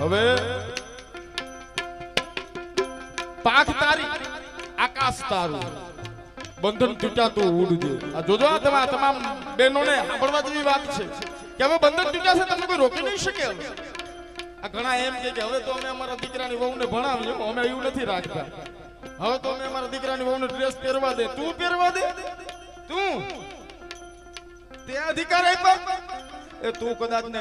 હવે પાખ તારી, આકાશ તારું, બંધન તૂટાતું ઉડજે આ જોજો આ તમા તમામ બહેનોને સાંભળવા જેવી વાત છે કે હવે બંધન તૂટ્યા છે તમને કોઈ રોકી નહીં શકે આ ઘણા એમ કે કે હવે તો અમે અમારા દીકરાની વહુને ભણાવીએ અમે એવું નથી રાખતા. હવે તો અમે અમારા દીકરાની વહુને ડ્રેસ પહેરવા દે. તું પહેરવા દે. તું. તે અધિકાર આપ્યો. તું કદાચ ને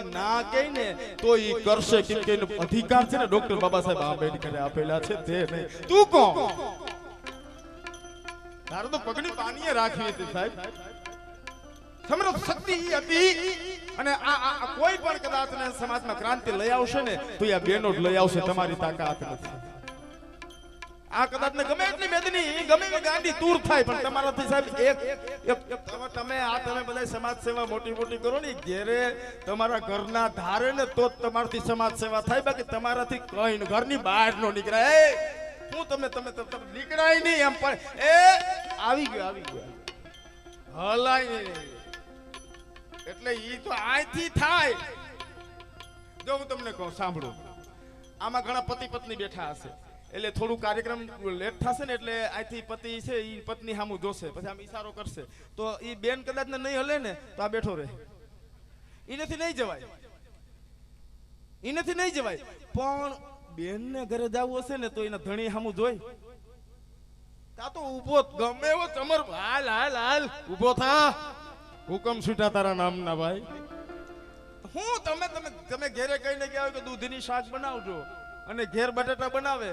કહી ને, તો ઈ કરશે કેમ કે અધિકાર છે ને ડોક્ટર બાબા સાહેબ આંબેડકરે આપેલા છે, તે નહીં. તું કહો તારે તો પગની પાણીએ રાખી હતી સાહેબ. સમૃદ્ધ શક્તિ હતી અને કોઈ પણ કદાચ ને સમાજમાં ક્રાંતિ લઈ આવશે ને, તો આ બેનો લઈ આવશે, તમારી તાકાત નથી. આ કદાચ ને ગમે એટલી મેદની, ગમે એવી ગાંડી દૂર થાય, પણ તમારાથી સાહેબ એક તમે- આ તમે બધા સમાજ સેવા મોટી મોટી કરો ને, ઘેરે તમારા ઘરના ધારે ને તો જ તમારાથી સમાજ સેવા થાય, બાકી તમારાથી કઈ ઘરની બહાર નો નીકળાય. હું તમે તમે તમે તમે નીકળાય નહીં એમ, પણ એ, આવી ગયો આવી ગયો. હલાય નહીં. એટલે ઈ તો આથી થાય. જો હું તમને કહું, સાંભળો. આમાં ઘણા પતિ પત્ની બેઠા હશે. એટલે થોડું કાર્યક્રમ લેટ થશે ને એટલે અહીંથી પતિ છે એ પત્ની સામું જોશે. પછી આમ ઈશારો કરશે. તો એ બેન કદાચ નહીં હલે ને, તો આ બેઠો રહે. ઈ નહીં જવાય. ઈ નહીં જવાય. પણ બેન ને ઘરે જવું હશે ને, તો એના ધણી સામું જોઈ તા તો ઊભો ગમે એવો ચમર હાલ હાલ હાલ ઊભો થા. હુકમ છૂટા તારા નામના ભાઈ. હું તમે તમે તમે ઘેરે કહીને ગયા હોય કે દૂધની શાક બનાવજો. અને ઘેર બટાટા બનાવે.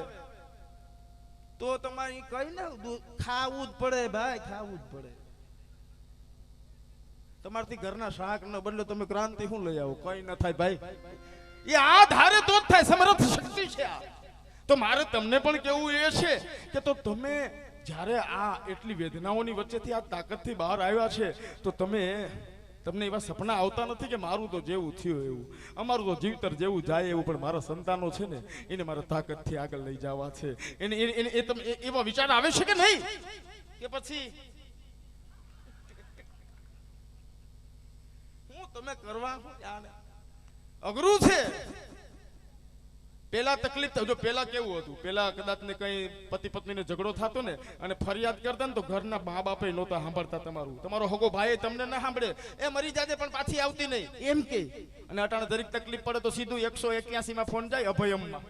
તો તમારે કઈ ને ખાવું જ પડે ભાઈ, ખાવું જ પડે. તમારથી ઘરના શાક ન બદલે, તમે ક્રાંતિ શું લઈ આવો? કઈ ન થાય ભાઈ. એ આ ધારે તો જ થાય, સમર્થ શક્તિ છે આ. તો મારે તમને પણ કેવું એ છે કે તો તમે જ્યારે આ એટલી વેદનાઓની વચ્ચેથી, આ તાકાતથી બહાર આવ્યા છે, તો તમે તમને એવા સપના આવતા નથી કે મારું તો જેવું થયું એવું. અમારું તો જીવતર જેવું જાય એવું, પણ મારા સંતાનો છે ને, એને મારા તાકતથી આગળ લઈ જવા છે. એને એને એ તમે એવા વિચાર આવે છે કે નહીં? કે પછી હું તમે કરવા અઘરું છે. પેલા તકલીફ. જો પેલા કેવું હતું? પેલા કદાચ ને કઈ પતિ પત્નીને ઝઘડો થતો ને અને ફરિયાદ કરતા ને તો ઘરના મા બાપે નહોતા સાંભળતા તમારું. તમારો હગો ભાઈ તમને ના સાંભળે. એ મરી જાજે પણ પાછી આવતી નહીં. એમ કે. અને અટાણે દરેક તકલીફ પડે તો સીધું એકસો એક્યાસી માં ફોન જાય અભયમમાં.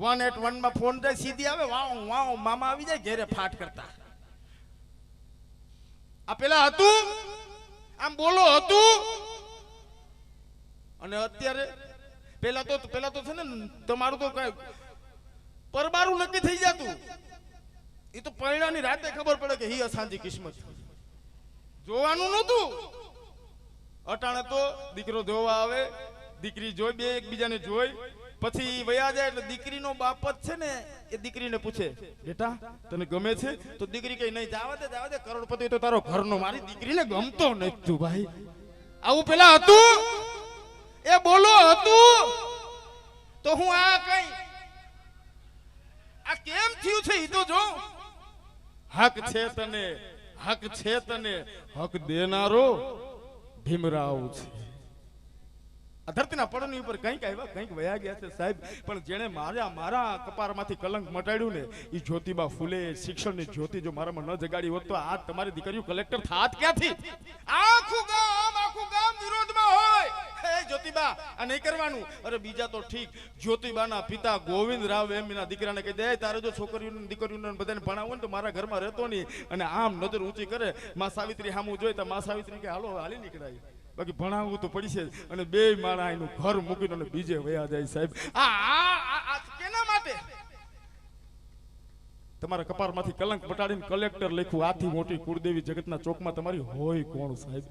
વન એટ વનમાં ફોન જાય, સીધી આવે, વાવ વાવ, મામા આવી જાય, ઘેરે ફાટ કરતા. આ પેલા હતું? આમ બોલો, હતું? અને અત્યારે પેલા તો પેલા તો છે ને તમારું તો કઈ પરબારું નક્કી થઈ જતું. એ તો પૈણાની રાતે ખબર પડે કે હી અશાંતિ કિસ્મત જોવાનું નહોતું. અટાણે તો દીકરો જોવા આવે, દીકરી જોઈ, બે એકબીજાને જોઈ, પછી વયા જાય એટલે દીકરીનો બાપ જ છે ને, એ દીકરીને પૂછે, બેટા, તને ગમે છે? તો દીકરી કઈ નહીં, જાવા દે જાવા દે, કરોડપતિ તો તારો ઘરનો મારી દીકરીને ગમતો નથી ભાઈ. આવું પેલા હતું? એ બોલો હતું. તો હું આ કઈ આ કેમ થયું છે એ તો જો. હક છે તને હક છે તને હક દેનારો ભીમરાવ છે. આ ધરતીના પડની ઉપર કંઈક આવ્યા કંઈક વયા ગયા છે સાહેબ. પણ જેણે મારા મારા કપારમાંથી કલંક મટાડ્યું ને એ જ્યોતિબા ફૂલે શિક્ષણની જ્યોતિ જો મારામાં ન જગાડી હોત તો આ તમારી દીકરીઓ કલેક્ટર થાત ક્યાંથી? આખું ગામ આખું ગામ હે જ્યોતિબા, આ નહીં કરવાનું. અરે બીજા તો ઠીક. જ્યોતિબાના પિતા ગોવિંદ રાવ એમ દીકરાને કહી દે તારે જો છોકરીઓને, દીકરીઓને બધાને ભણાવવું ને તો મારા ઘરમાં રહેતો નહીં. અને આમ નજર ઊંચી કરે. માં સાવિત્રી સામું જોઈ તો માં સાવિત્રી કે હાલો, હાલી નીકળાય. બાકી ભણાવવું તો પડશે અને બે માણા એનું ઘર મૂકીને અને બીજે વયા જાય સાહેબ. આ કેના માટે? તમારા કપારમાંથી કલંક પટાડીને કલેક્ટર લખ્યું, આથી મોટી કુળદેવી જગતના ચોકમાં તમારી હોય કોણ સાહેબ?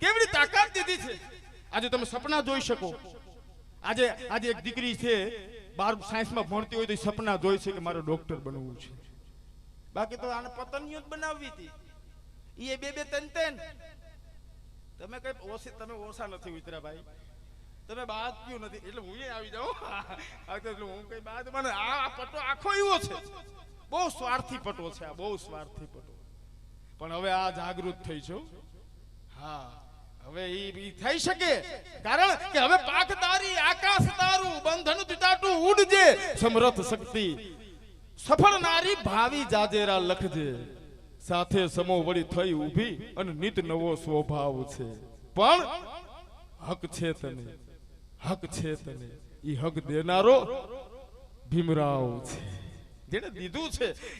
કેવડી તાકાત દીધી છે? આજે તમે સપના જોઈ શકો. આજે આજે એક દીકરી છે, બાર સાયન્સમાં ભણતી હોય તો સપના જોઈ છે કે મારે ડોક્ટર બનવું છે. બાકી તો આને પતંગીઓ બનાવવી હતી. એ બે બે, ત્રણ ત્રણ. તમે કઈ ઓછી, તમે ઓછા નથી ઉતર્યા ભાઈ. તમે બાદ ક્યું નથી. એટલે હું આવી જાઉં. એટલે હું કઈ બાદ મને આ પટો આખો એવો છે. બહુ સ્વાર્થી પટો છે આ, બહુ સ્વાર્થી પટો. પણ હવે આ જાગૃત થઈ છો હા. હવે ઈ થઈ શકે. કારણ કે હવે પાક તારી, આકાશ તારું, બંધન તુટાટું ઉડજે. સમરથ શક્તિ. સફળ નારી ભાવી જાજેરા લખજે. સાથે સમો વળી થઈ ઊભી અને નિત નવો સ્વભાવ છે. પણ હક છે તને. હક છે તને. ઈ હક દેનારો ભીમરાવ છે. જેને દીધું છે.